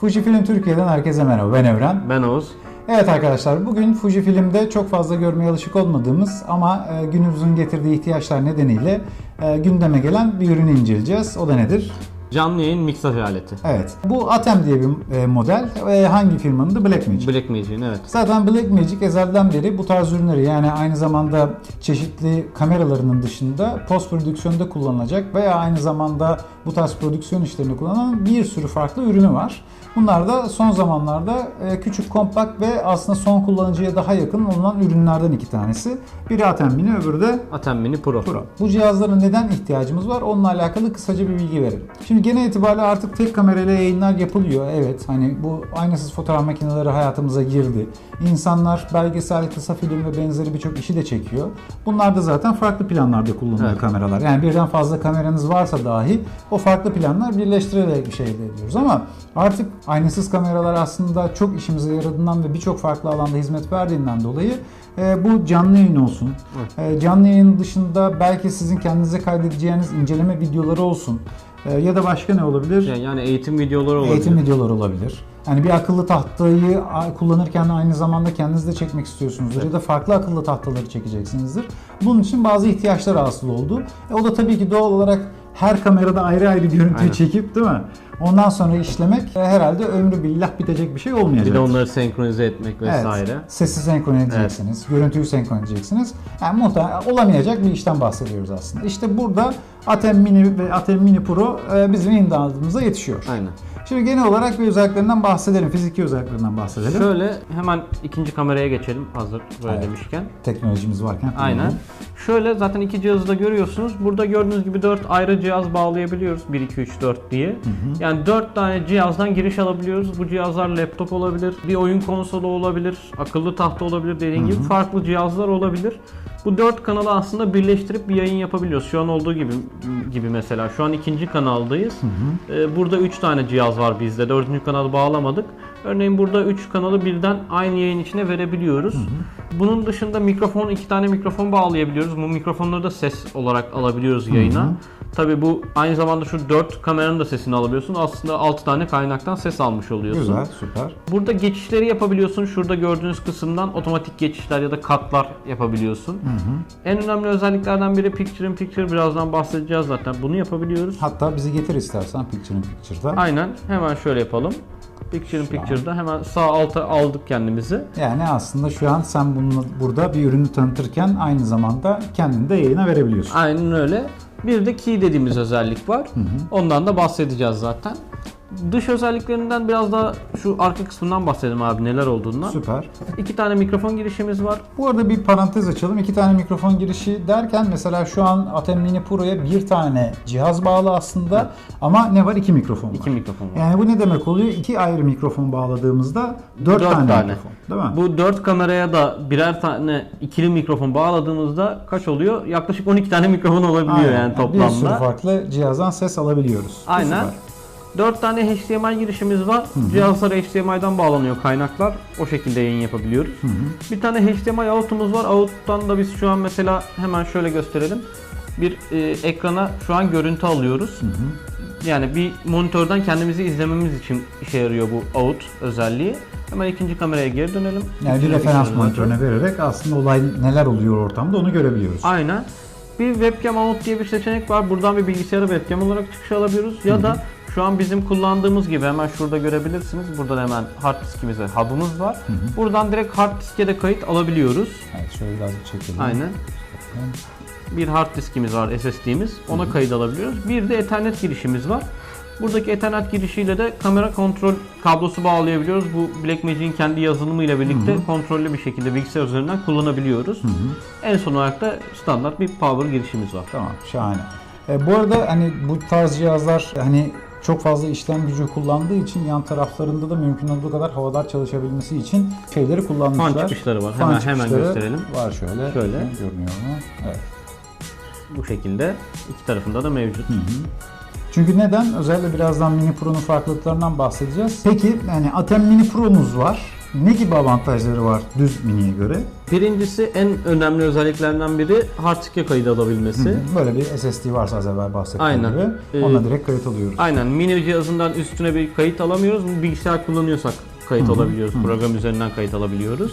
Fujifilm Türkiye'den herkese merhaba. Ben Evren. Ben Oğuz. Evet arkadaşlar bugün Fujifilm'de çok fazla görmeye alışık olmadığımız ama e, günümüzün getirdiği ihtiyaçlar nedeniyle e, gündeme gelen bir ürünü inceleyeceğiz. O da nedir? Canlı yayın miksaj aleti. Evet. Bu Atem diye bir e, model. E, hangi firmanın da Blackmagic. Blackmagic'in evet. Zaten Blackmagic ezelden beri bu tarz ürünleri yani aynı zamanda çeşitli kameralarının dışında post prodüksiyonda kullanılacak veya aynı zamanda bu tarz prodüksiyon işlerinde kullanılan bir sürü farklı ürünü var. Bunlar da son zamanlarda e, küçük, kompakt ve aslında son kullanıcıya daha yakın olunan ürünlerden iki tanesi. Biri Atem Mini, öbürü de Atem Mini Pro. Pro. Bu cihazlara neden ihtiyacımız var? Onunla alakalı kısaca bir bilgi verelim. Şimdi genel itibariyle artık tek kamerayla yayınlar yapılıyor. Evet hani bu aynasız fotoğraf makineleri hayatımıza girdi. İnsanlar belgesel, kısa film ve benzeri birçok işi de çekiyor. Bunlar da zaten farklı planlarda kullanılıyor Evet. kameralar. Yani birden fazla kameranız varsa dahi o farklı planlar birleştirerek bir şey elde ediyoruz. Ama artık aynasız kameralar aslında çok işimize yaradığından ve birçok farklı alanda hizmet verdiğinden dolayı e, bu canlı yayın olsun. E, canlı yayın dışında belki sizin kendinize kaydedeceğiniz inceleme videoları olsun. E, ya da başka ne olabilir? Yani, yani eğitim videoları olabilir. Eğitim videoları olabilir. Yani bir akıllı tahtayı kullanırken aynı zamanda kendiniz de çekmek istiyorsunuzdur ya da farklı akıllı tahtaları çekeceksinizdir. Bunun için bazı ihtiyaçlar hasıl oldu. E, o da tabii ki doğal olarak her kamerada ayrı ayrı görüntüyü Aynen. çekip değil mi? Ondan sonra işlemek e, herhalde ömrü billah bitecek bir şey olmayacak. Bir de onları senkronize etmek vesaire. Evet, sesi senkronize edeceksiniz, görüntüyü senkronize edeceksiniz. Yani muhtemelen olamayacak bir işten bahsediyoruz aslında. İşte burada Atem Mini ve Atem Mini Pro e, bizim imdadımıza yetişiyor. Aynen. Şimdi genel olarak bir özelliklerinden bahsedelim, fiziki özelliklerinden bahsedelim. Şöyle hemen ikinci kameraya geçelim hazır böyle Evet. demişken. Teknolojimiz varken. Aynen. Şöyle zaten iki cihazı da görüyorsunuz. Burada gördüğünüz gibi 4 ayrı cihaz bağlayabiliyoruz. 1, 2, 3, 4 diye. Yani 4 tane cihazdan giriş alabiliyoruz. Bu cihazlar laptop olabilir, bir oyun konsolu olabilir, akıllı tahta olabilir dediğim gibi farklı cihazlar olabilir. Bu 4 kanalı aslında birleştirip bir yayın yapabiliyoruz. Şu an olduğu gibi gibi mesela. Şu an ikinci kanaldayız. Ee, burada 3 tane cihaz var bizde. Dördüncü kanalı bağlamadık. Örneğin burada 3 kanalı birden aynı yayın içine verebiliyoruz. Bunun dışında mikrofon, iki tane mikrofon bağlayabiliyoruz. Bu mikrofonları da ses olarak alabiliyoruz yayına. Tabi bu aynı zamanda şu 4 kameranın da sesini alabiliyorsun. Aslında 6 tane kaynaktan ses almış oluyorsun. Güzel, süper. Burada geçişleri yapabiliyorsun. Şurada gördüğünüz kısımdan otomatik geçişler ya da katlar yapabiliyorsun. En önemli özelliklerden biri Picture in Picture. Birazdan bahsedeceğiz zaten. Bunu yapabiliyoruz. Hatta bizi getir istersen Picture in Picture'da. Aynen. Hemen şöyle yapalım. Picture in Picture'da hemen sağ alta aldık kendimizi. Yani aslında şu an sen bunu burada bir ürünü tanıtırken aynı zamanda kendini de yayına verebiliyorsun. Aynen öyle. Bir de key dediğimiz özellik var. Ondan da bahsedeceğiz zaten. Dış özelliklerinden biraz daha şu arka kısmından bahsedelim abi neler olduğundan. Süper. İki tane mikrofon girişimiz var. Bu arada bir parantez açalım. İki tane mikrofon girişi derken mesela şu an Atem Mini Pro'ya bir tane cihaz bağlı aslında ama ne var? İki mikrofon var. İki mikrofon var. Yani bu ne demek oluyor? İki ayrı mikrofon bağladığımızda dört, Dört tane, tane. mikrofon. Değil mi? Bu dört kameraya da birer tane ikili mikrofon bağladığımızda kaç oluyor? Yaklaşık 12 tane mikrofon olabiliyor Aynen. yani Bir sürü toplamda. farklı cihazdan ses alabiliyoruz. Bu Aynen. süper. 4 tane HDMI girişimiz var. Cihazlar HDMI'den bağlanıyor kaynaklar. O şekilde yayın yapabiliyoruz. Bir tane HDMI out'umuz var. Out'tan da biz şu an mesela hemen şöyle gösterelim. Bir e, ekrana şu an görüntü alıyoruz. Yani bir monitörden kendimizi izlememiz için işe yarıyor bu out özelliği. Hemen ikinci kameraya geri dönelim. Yani bir referans monitör. monitörüne vererek aslında olay neler oluyor ortamda onu görebiliyoruz. Aynen. Bir webcam out diye bir seçenek var. Buradan bir bilgisayara webcam olarak çıkış alabiliyoruz. Ya da şu an bizim kullandığımız gibi hemen şurada görebilirsiniz. Burada hemen hard diskimiz ve hub'ımız var. Buradan direkt hard diske de kayıt alabiliyoruz. Evet şöyle birazcık çekelim. Aynen. Bir hard diskimiz var SSD'miz. Ona kayıt alabiliyoruz. Bir de Ethernet girişimiz var. Buradaki Ethernet girişiyle de kamera kontrol kablosu bağlayabiliyoruz. Bu Blackmagic'in kendi yazılımıyla birlikte kontrollü bir şekilde bilgisayar üzerinden kullanabiliyoruz. En son olarak da standart bir power girişimiz var. Tamam şahane. E, bu arada hani bu tarz cihazlar hani çok fazla işlem gücü kullandığı için yan taraflarında da mümkün olduğu kadar havadar çalışabilmesi için şeyleri kullanmışlar. Fan çıkışları var. Fan Hemen- hemen çıkışları gösterelim. Var şöyle. Şöyle. Görünüyor mu? Evet. Bu şekilde iki tarafında da mevcut. Çünkü neden? Özellikle birazdan Mini Pro'nun farklılıklarından bahsedeceğiz. Peki yani Atem Mini Pro'muz var. Ne gibi avantajları var düz miniye göre? Birincisi en önemli özelliklerinden biri hard disk'e kayıt alabilmesi. Böyle bir SSD varsa az evvel bahsettiğim Aynen. gibi Ee, onunla direkt kayıt alıyoruz. Aynen mini cihazından üstüne bir kayıt alamıyoruz. Bilgisayar kullanıyorsak kayıt alabiliyoruz. Program üzerinden kayıt alabiliyoruz.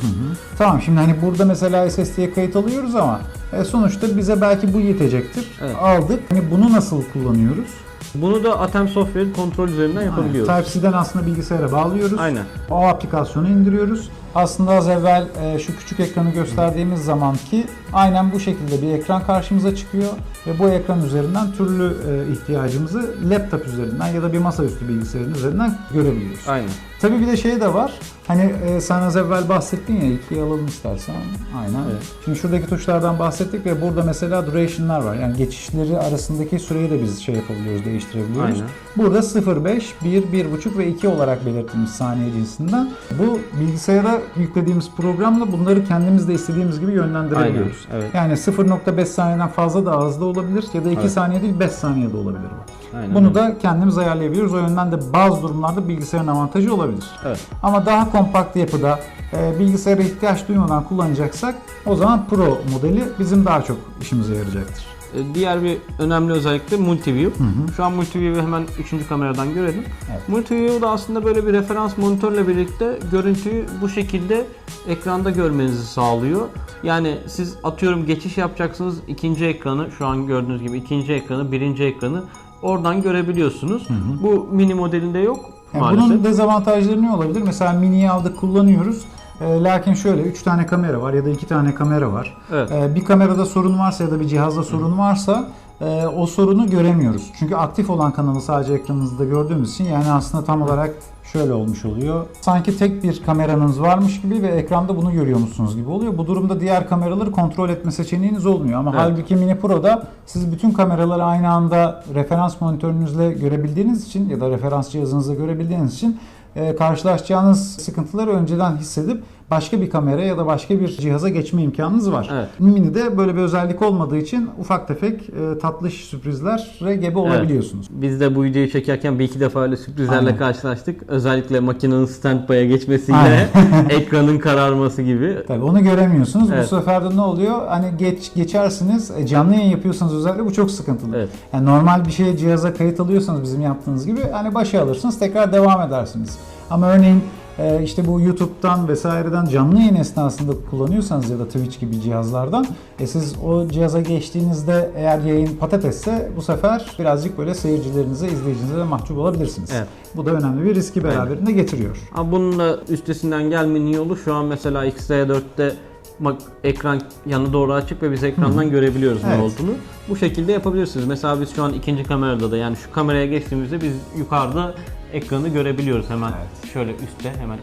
Tamam şimdi hani burada mesela SSD'ye kayıt alıyoruz ama e, sonuçta bize belki bu yetecektir. Evet. Aldık. Hani bunu nasıl kullanıyoruz? Bunu da Atem Software kontrol üzerinden yapabiliyoruz. Type-C'den aslında bilgisayara bağlıyoruz. Aynen. O aplikasyonu indiriyoruz. Aslında az evvel e, şu küçük ekranı gösterdiğimiz zaman ki aynen bu şekilde bir ekran karşımıza çıkıyor ve bu ekran üzerinden türlü e, ihtiyacımızı laptop üzerinden ya da bir masaüstü bilgisayarın üzerinden görebiliyoruz. Aynen. Tabii bir de şey de var. Hani e, sen az evvel bahsettin ya ikiye alalım istersen. Aynen. Evet. Şimdi şuradaki tuşlardan bahsettik ve burada mesela duration'lar var. Yani geçişleri arasındaki süreyi de biz şey yapabiliyoruz, değiştirebiliyoruz. Aynen. Burada 0, 5, 1, 1.5 ve 2 olarak belirtilmiş saniye cinsinden. Bu bilgisayara yüklediğimiz programla bunları kendimiz de istediğimiz gibi yönlendirebiliyoruz. Aynen, evet. Yani 0.5 saniyeden fazla da az da olabilir ya da 2 Evet. saniye değil 5 saniye de olabilir bu. Aynen. Bunu da kendimiz ayarlayabiliyoruz. O yönden de bazı durumlarda bilgisayarın avantajı olabilir. Evet. Ama daha kompakt yapıda e, bilgisayara ihtiyaç duymadan kullanacaksak o zaman Pro modeli bizim daha çok işimize yarayacaktır. Ee, Diğer bir önemli özellik de multiview. Şu an multiview'u hemen üçüncü kameradan görelim. Evet. Multiview da aslında böyle bir referans monitörle birlikte görüntüyü bu şekilde ekranda görmenizi sağlıyor. Yani siz atıyorum geçiş yapacaksınız ikinci ekranı şu an gördüğünüz gibi ikinci ekranı birinci ekranı oradan görebiliyorsunuz. Bu mini modelinde yok Yani maalesef. bunun dezavantajları ne olabilir? Mesela mini'yi aldık kullanıyoruz. E, lakin şöyle 3 tane kamera var ya da 2 tane kamera var. Evet. E, bir kamerada sorun varsa ya da bir cihazda sorun varsa e, o sorunu göremiyoruz. Çünkü aktif olan kanalı sadece ekranınızda gördüğümüz için yani aslında tam olarak şöyle olmuş oluyor. Sanki tek bir kameranız varmış gibi ve ekranda bunu görüyormuşsunuz gibi oluyor. Bu durumda diğer kameraları kontrol etme seçeneğiniz olmuyor. Ama Evet. halbuki Mini Pro'da siz bütün kameraları aynı anda referans monitörünüzle görebildiğiniz için ya da referans cihazınızla görebildiğiniz için e, karşılaşacağınız sıkıntıları önceden hissedip başka bir kamera ya da başka bir cihaza geçme imkanınız var. Evet. Mini'de böyle bir özellik olmadığı için ufak tefek e, tatlış sürprizlere gebe olabiliyorsunuz. Biz de bu videoyu çekerken bir iki defa öyle sürprizlerle Aynen. karşılaştık. Özellikle makinenin standby'a geçmesiyle ekranın kararması gibi. Tabii onu göremiyorsunuz. Evet. Bu sefer de ne oluyor? Hani geç geçersiniz. e, canlı yayın yapıyorsanız özellikle bu çok sıkıntılı. Evet. Yani normal bir şeye cihaza kayıt alıyorsanız bizim yaptığınız gibi hani başa alırsınız tekrar devam edersiniz. Ama örneğin e, işte bu YouTube'dan vesaireden canlı yayın esnasında kullanıyorsanız ya da Twitch gibi cihazlardan e siz o cihaza geçtiğinizde eğer yayın patatesse bu sefer birazcık böyle seyircilerinize, izleyicinize de mahcup olabilirsiniz. Evet. Bu da önemli bir riski beraberinde getiriyor. Ama bunun da üstesinden gelmenin yolu şu an mesela X-Ray4'te bak ekran yanı doğru açık ve biz ekrandan görebiliyoruz ne Evet. olduğunu. Bu şekilde yapabilirsiniz. Mesela biz şu an ikinci kamerada da yani şu kameraya geçtiğimizde biz yukarıda ekranı görebiliyoruz hemen. Şöyle üstte hemen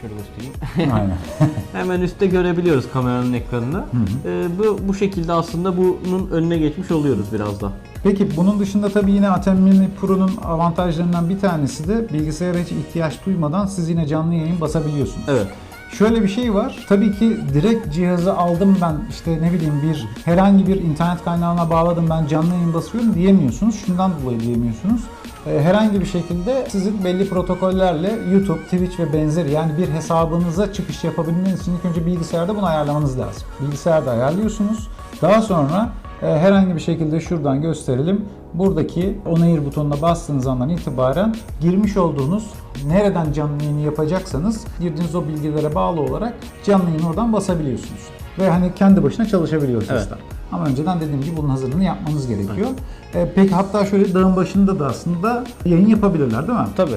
şöyle göstereyim. Aynen. hemen üstte görebiliyoruz kameranın ekranını. Ee, bu bu şekilde aslında bunun önüne geçmiş oluyoruz biraz da. Peki bunun dışında tabii yine Atem Mini Pro'nun avantajlarından bir tanesi de bilgisayara hiç ihtiyaç duymadan siz yine canlı yayın basabiliyorsunuz. Evet. Şöyle bir şey var. Tabii ki direkt cihazı aldım ben işte ne bileyim bir herhangi bir internet kaynağına bağladım ben canlı yayın basıyorum diyemiyorsunuz. Şundan dolayı diyemiyorsunuz. Ee, Herhangi bir şekilde sizin belli protokollerle YouTube, Twitch ve benzeri yani bir hesabınıza çıkış yapabilmeniz için ilk önce bilgisayarda bunu ayarlamanız lazım. Bilgisayarda ayarlıyorsunuz. Daha sonra e, herhangi bir şekilde şuradan gösterelim. Buradaki onayır butonuna bastığınız andan itibaren girmiş olduğunuz nereden canlı yayını yapacaksanız girdiğiniz o bilgilere bağlı olarak canlı yayını oradan basabiliyorsunuz. Ve hani kendi başına çalışabiliyor sistem. Evet. Ama önceden dediğim gibi bunun hazırlığını yapmanız gerekiyor. E, peki hatta şöyle dağın başında da aslında yayın yapabilirler değil mi? Tabii.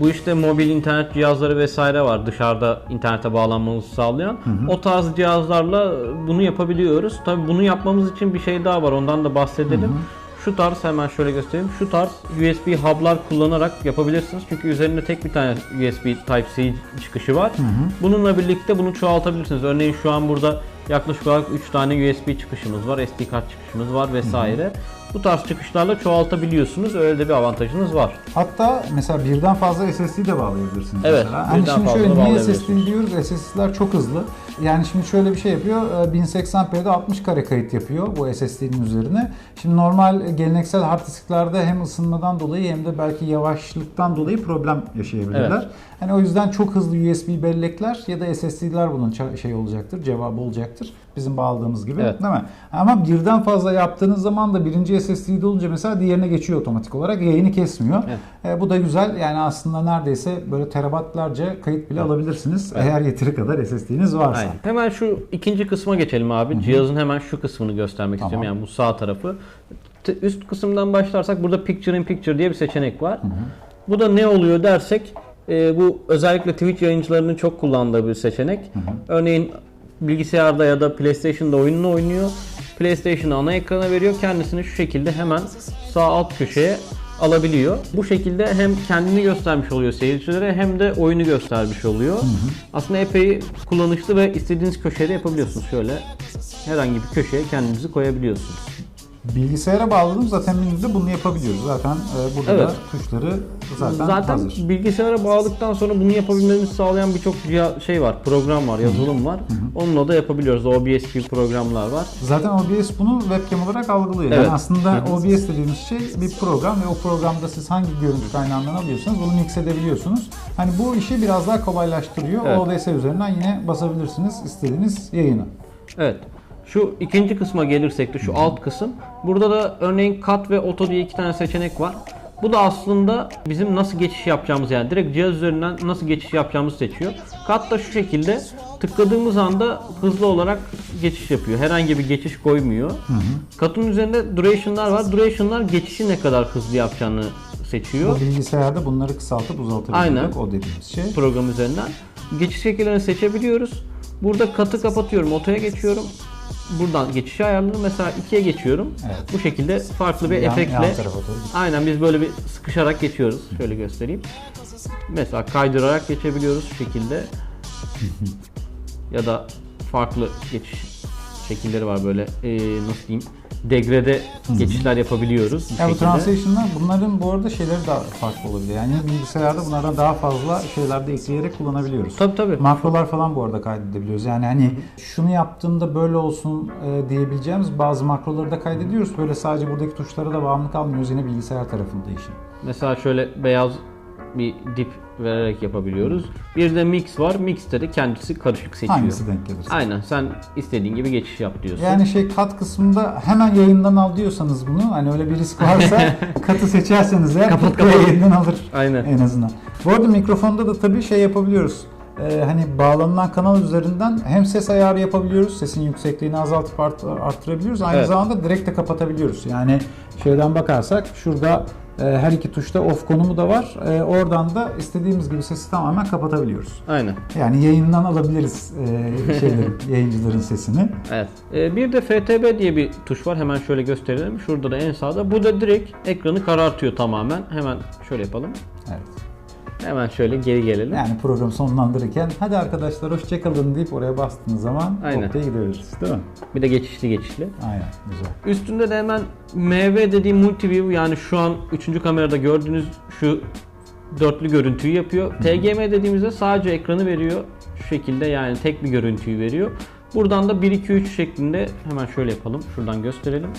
Bu işte mobil internet cihazları vesaire var dışarıda internete bağlanmanızı sağlayan. O tarz cihazlarla bunu yapabiliyoruz. Tabii bunu yapmamız için bir şey daha var. Ondan da bahsedelim. Şu tarz hemen şöyle göstereyim. Şu tarz USB hub'lar kullanarak yapabilirsiniz. Çünkü üzerinde tek bir tane USB Type-C çıkışı var. Bununla birlikte bunu çoğaltabilirsiniz. Örneğin şu an burada Yaklaşık olarak 3 tane USB çıkışımız var, SD kart çıkışımız var vesaire. Bu tarz çıkışlarla çoğaltabiliyorsunuz. Öyle de bir avantajınız var. Hatta mesela birden fazla SSD de bağlayabilirsiniz Evet, mesela. Hani şimdi fazla şöyle niye. SSD diyoruz? SSD'ler çok hızlı. Yani şimdi şöyle bir şey yapıyor. e, 1080p'de 60 kare kayıt yapıyor bu SSD'nin üzerine. Şimdi normal geleneksel hard disklerde hem ısınmadan dolayı hem de belki yavaşlıktan dolayı problem yaşayabilirler. Evet. Hani o yüzden çok hızlı USB bellekler ya da SSD'ler bunun şey olacaktır, cevabı olacaktır. Bizim bağladığımız gibi Evet. değil mi? Ama birden fazla yaptığınız zaman da birinci SSD'de olunca mesela diğerine geçiyor otomatik olarak. Yayını kesmiyor. Evet. E, bu da güzel. Yani aslında neredeyse böyle terabaytlarca kayıt bile alabilirsiniz. Evet. Eğer yeteri kadar SSD'niz varsa. Aynen. Hemen şu ikinci kısma geçelim abi. Cihazın hemen şu kısmını göstermek Tamam. istiyorum. Yani bu sağ tarafı. Üst kısımdan başlarsak burada Picture in Picture diye bir seçenek var. Bu da ne oluyor dersek e, bu özellikle Twitch yayıncılarının çok kullandığı bir seçenek. Örneğin bilgisayarda ya da PlayStation'da oyununu oynuyor. PlayStation'ı ana ekrana veriyor. Kendisini şu şekilde hemen sağ alt köşeye alabiliyor. Bu şekilde hem kendini göstermiş oluyor seyircilere hem de oyunu göstermiş oluyor. Aslında epey kullanışlı ve istediğiniz köşede yapabiliyorsunuz. Şöyle herhangi bir köşeye kendinizi koyabiliyorsunuz. Bilgisayara bağladım zaten menüde bunu yapabiliyoruz. Zaten e, burada Evet. da tuşları zaten, Zaten hazır. bilgisayara bağladıktan sonra bunu yapabilmemizi sağlayan birçok şey var, program var, yazılım var. Onunla da yapabiliyoruz. OBS gibi programlar var. Zaten OBS bunu webcam olarak algılıyor. Evet. Yani aslında OBS dediğimiz şey bir program ve o programda siz hangi görüntü kaynağından alıyorsanız bunu mix edebiliyorsunuz. Hani bu işi biraz daha kolaylaştırıyor. Evet. OBS üzerinden yine basabilirsiniz istediğiniz yayını. Evet. Şu ikinci kısma gelirsek de şu alt kısım. Burada da örneğin kat ve oto diye iki tane seçenek var. Bu da aslında bizim nasıl geçiş yapacağımız yani direkt cihaz üzerinden nasıl geçiş yapacağımızı seçiyor. Kat da şu şekilde tıkladığımız anda hızlı olarak geçiş yapıyor. Herhangi bir geçiş koymuyor. Katın üzerinde duration'lar var. Duration'lar geçişi ne kadar hızlı yapacağını seçiyor. Bu bilgisayarda bunları kısaltıp uzaltabilecek Aynen. o dediğimiz şey. program üzerinden. Geçiş şekillerini seçebiliyoruz. Burada katı kapatıyorum, otoya geçiyorum. Buradan geçişi ayarlıyorum. Mesela 2'ye geçiyorum. Evet. Bu şekilde farklı bir Yan- efektle. yan. Aynen biz böyle bir sıkışarak geçiyoruz. Şöyle göstereyim. Mesela kaydırarak geçebiliyoruz şu şekilde. ya da farklı geçiş şekilleri var böyle ee, nasıl diyeyim degrede geçişler yapabiliyoruz. Bu Ya bu şekilde. translation'lar bunların bu arada şeyleri daha farklı olabilir. Yani bilgisayarda bunlardan daha fazla şeyler de ekleyerek kullanabiliyoruz. Tabii tabii. Makrolar falan bu arada kaydedebiliyoruz. Yani hani şunu yaptığımda böyle olsun e, diyebileceğimiz bazı makroları da kaydediyoruz. Böyle sadece buradaki tuşlara da bağımlı kalmıyoruz yine bilgisayar tarafında işin. Mesela şöyle beyaz bir dip vererek yapabiliyoruz. Bir de mix var. Mix'te de kendisi karışık seçiyor. Hangisi denk gelirse. Aynen sen istediğin gibi geçiş yap diyorsun. Yani şey kat kısmında hemen yayından al diyorsanız bunu hani öyle bir risk varsa katı seçerseniz eğer Kapat, kapat. yayından alır Aynen. en azından. Bu arada mikrofonda da tabii şey yapabiliyoruz. Ee, hani bağlanılan kanal üzerinden hem ses ayarı yapabiliyoruz, sesin yüksekliğini azaltıp art- arttırabiliyoruz. Aynı Evet. zamanda direkt de kapatabiliyoruz. Yani şeyden bakarsak şurada her iki tuşta off konumu da var. E, oradan da istediğimiz gibi sesi tamamen kapatabiliyoruz. Aynen. Yani yayından alabiliriz e, şeylerin, yayıncıların sesini. Evet. Bir de FTB diye bir tuş var. Hemen şöyle gösterelim. Şurada da en sağda. Bu da direkt ekranı karartıyor tamamen. Hemen şöyle yapalım. Evet. Hemen şöyle geri gelelim. Yani program sonlandırırken hadi arkadaşlar hoşçakalın deyip oraya bastığınız zaman Aynen. noktaya gidiyoruz. Değil mi? Bir de geçişli geçişli. Aynen. Güzel. Üstünde de hemen MV dediğim multiview yani şu an 3. kamerada gördüğünüz şu dörtlü görüntüyü yapıyor. TGM dediğimizde sadece ekranı veriyor. Şu şekilde yani tek bir görüntüyü veriyor. Buradan da 1 2 3 şeklinde hemen şöyle yapalım. Şuradan gösterelim.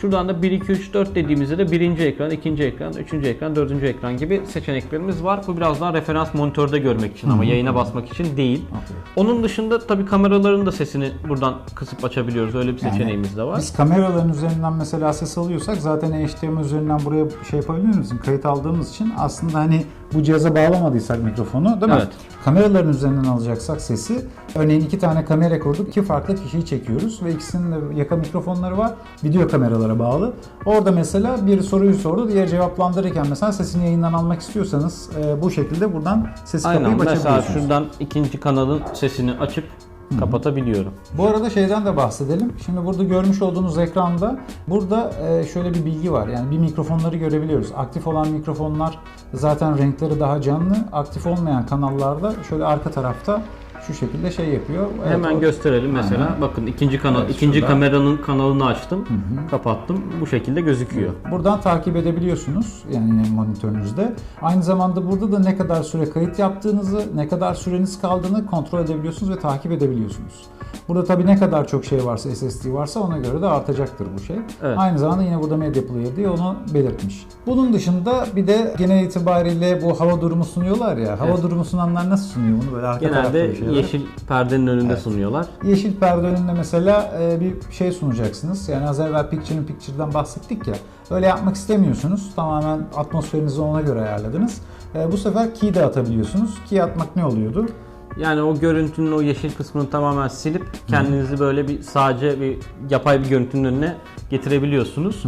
Şuradan da 1 2 3 4 dediğimizde de birinci ekran, ikinci ekran, üçüncü ekran, dördüncü ekran gibi seçeneklerimiz var. Bu biraz daha referans monitörde görmek için ama yayına basmak için değil. Okey. Onun dışında tabii kameraların da sesini buradan kısıp açabiliyoruz. Öyle bir Yani seçeneğimiz de var. Biz kameraların üzerinden mesela ses alıyorsak zaten HDMI üzerinden buraya şey yapabiliyor musun? Kayıt aldığımız için aslında hani bu cihaza bağlamadıysak mikrofonu değil mi? Evet. Kameraların üzerinden alacaksak sesi örneğin iki tane kamera kurduk. iki farklı kişiyi çekiyoruz ve ikisinin de yaka mikrofonları var. Video kameralara bağlı. Orada mesela biri soruyu sordu. Diğer cevaplandırırken mesela sesini yayından almak istiyorsanız e, bu şekilde buradan sesi Aynen kapayıp mesela açabiliyorsunuz. şuradan ikinci kanalın sesini açıp kapatabiliyorum. Bu arada şeyden de bahsedelim. Şimdi burada görmüş olduğunuz ekranda burada e, şöyle bir bilgi var. Yani bir mikrofonları görebiliyoruz. Aktif olan mikrofonlar zaten renkleri daha canlı. Aktif olmayan kanallarda şöyle arka tarafta şu şekilde şey yapıyor. Evet, Hemen o- gösterelim mesela. Aynen. Bakın ikinci kanal, Evet, ikinci şurada. kameranın kanalını açtım, kapattım. Bu şekilde gözüküyor. Buradan takip edebiliyorsunuz yani monitörünüzde. Aynı zamanda burada da ne kadar süre kayıt yaptığınızı, ne kadar süreniz kaldığını kontrol edebiliyorsunuz ve takip edebiliyorsunuz. Burada tabii ne kadar çok şey varsa, SSD varsa ona göre de artacaktır bu şey. Evet. Aynı zamanda yine burada Media Player diye onu belirtmiş. Bunun dışında bir de genel itibariyle bu hava durumu sunuyorlar ya. Hava Evet. durumu sunanlar nasıl sunuyor bunu? Böyle arka Genelde şey yeşil perdenin önünde Evet. sunuyorlar. Yeşil perde önünde mesela e, bir şey sunacaksınız. Yani az evvel Picture in Picture'dan bahsettik ya. Öyle yapmak istemiyorsunuz. Tamamen atmosferinizi ona göre ayarladınız. E, bu sefer key de atabiliyorsunuz. Key atmak ne oluyordu? Yani o görüntünün o yeşil kısmını tamamen silip kendinizi böyle bir sadece bir yapay bir görüntünün önüne getirebiliyorsunuz.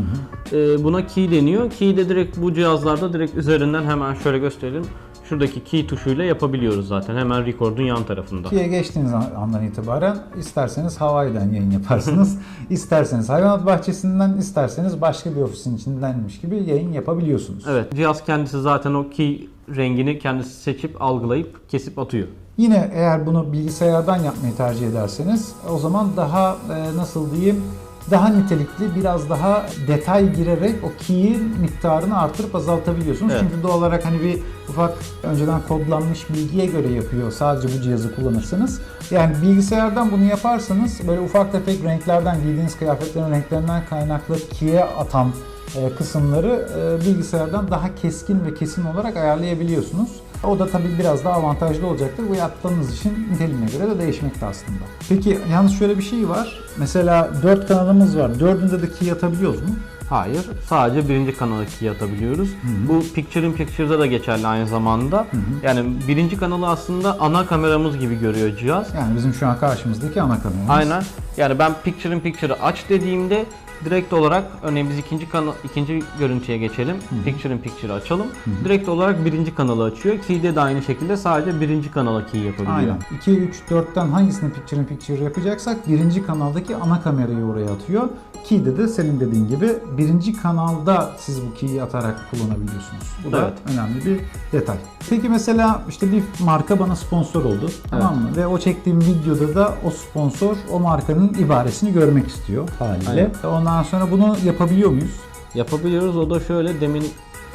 Ee, buna key deniyor. Key de direkt bu cihazlarda direkt üzerinden hemen şöyle gösterelim. Şuradaki key tuşuyla yapabiliyoruz zaten. Hemen record'un yan tarafında. Key'e geçtiğiniz an- andan itibaren isterseniz Hawaii'den yayın yaparsınız. isterseniz hayvanat bahçesinden, isterseniz başka bir ofisin içindenmiş gibi yayın yapabiliyorsunuz. Evet, cihaz kendisi zaten o key rengini kendisi seçip algılayıp kesip atıyor. Yine eğer bunu bilgisayardan yapmayı tercih ederseniz o zaman daha e, nasıl diyeyim daha nitelikli biraz daha detay girerek o key'in miktarını artırıp azaltabiliyorsunuz. Evet. Çünkü doğal olarak hani bir ufak önceden kodlanmış bilgiye göre yapıyor sadece bu cihazı kullanırsanız. Yani bilgisayardan bunu yaparsanız böyle ufak tefek renklerden giydiğiniz kıyafetlerin renklerinden kaynaklı key'e atan e, kısımları e, bilgisayardan daha keskin ve kesin olarak ayarlayabiliyorsunuz. O da tabii biraz daha avantajlı olacaktır. Bu yaptığınız işin niteliğine göre de değişmekte aslında. Peki yalnız şöyle bir şey var. Mesela 4 kanalımız var. Dördünde de key atabiliyoruz mu? Hayır, sadece birinci kanala key atabiliyoruz. Bu Picture in Picture'da da geçerli aynı zamanda. Yani birinci kanalı aslında ana kameramız gibi görüyor cihaz. Yani bizim şu an karşımızdaki ana kameramız. Aynen. Yani ben Picture in Picture'ı aç dediğimde direkt olarak örneğin biz ikinci kanal ikinci görüntüye geçelim. Picture in Picture'ı açalım. Direkt olarak birinci kanalı açıyor. Key'de de aynı şekilde sadece birinci kanala key yapabiliyor. Aynen. 2, 3, 4'ten hangisini picture in picture yapacaksak birinci kanaldaki ana kamerayı oraya atıyor. Key'de de senin dediğin gibi birinci kanalda siz bu key'i atarak kullanabiliyorsunuz. Bu da Evet. önemli bir detay. Peki mesela işte bir marka bana sponsor oldu. Tamam mı? Ve o çektiğim videoda da o sponsor o markanın ibaresini görmek istiyor haliyle. Ondan sonra bunu yapabiliyor muyuz? Yapabiliyoruz. O da şöyle demin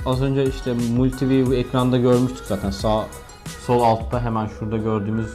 az önce işte multiview ekranda görmüştük zaten sağ sol altta hemen şurada gördüğümüz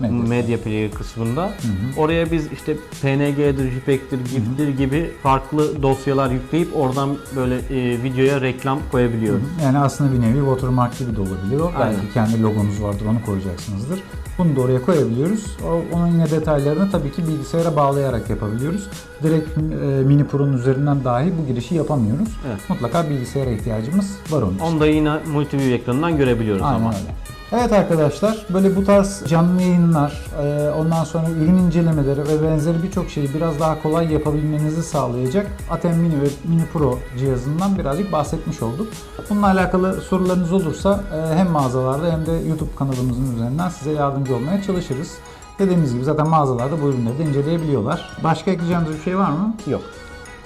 Medya. medya player kısmında. Oraya biz işte PNG'dir, JPEG'tir, GIF'tir gibi farklı dosyalar yükleyip oradan böyle e, videoya reklam koyabiliyoruz. Yani aslında bir nevi watermark gibi de olabilir o. Aynen. Belki kendi logonuz vardır onu koyacaksınızdır. Bunu da oraya koyabiliyoruz. O, onun yine detaylarını tabii ki bilgisayara bağlayarak yapabiliyoruz. Direkt e, Mini Pro'nun üzerinden dahi bu girişi yapamıyoruz. Evet. Mutlaka bilgisayara ihtiyacımız var onun için. Onu da yine multiview ekranından görebiliyoruz Aynen ama. öyle. Evet arkadaşlar böyle bu tarz canlı yayınlar, e, ondan sonra ürün incelemeleri ve benzeri birçok şeyi biraz daha kolay yapabilmenizi sağlayacak Atem Mini ve Mini Pro cihazından birazcık bahsetmiş olduk. Bununla alakalı sorularınız olursa e, hem mağazalarda hem de YouTube kanalımızın üzerinden size yardımcı olmaya çalışırız. Dediğimiz gibi zaten mağazalarda bu ürünleri de inceleyebiliyorlar. Başka ekleyeceğimiz bir şey var mı? Yok.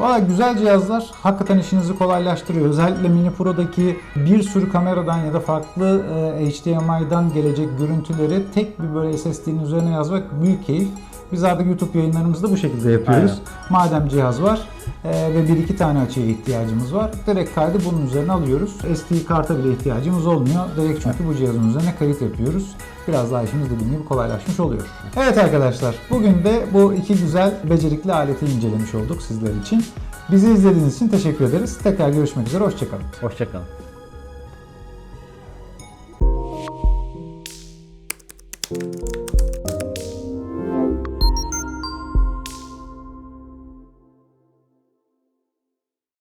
Valla güzel cihazlar hakikaten işinizi kolaylaştırıyor. Özellikle Mini Pro'daki bir sürü kameradan ya da farklı e, HDMI'dan gelecek görüntüleri tek bir böyle SSD'nin üzerine yazmak büyük keyif. Biz artık YouTube yayınlarımızda bu şekilde yapıyoruz. Madem cihaz var e, ve bir iki tane açıya ihtiyacımız var. Direkt kaydı bunun üzerine alıyoruz. SD karta bile ihtiyacımız olmuyor. Direkt çünkü bu cihazın üzerine kayıt yapıyoruz. Biraz daha işimiz dediğim gibi kolaylaşmış oluyor. Evet arkadaşlar bugün de bu iki güzel becerikli aleti incelemiş olduk sizler için. Bizi izlediğiniz için teşekkür ederiz. Tekrar görüşmek üzere. Hoşçakalın. Hoşçakalın.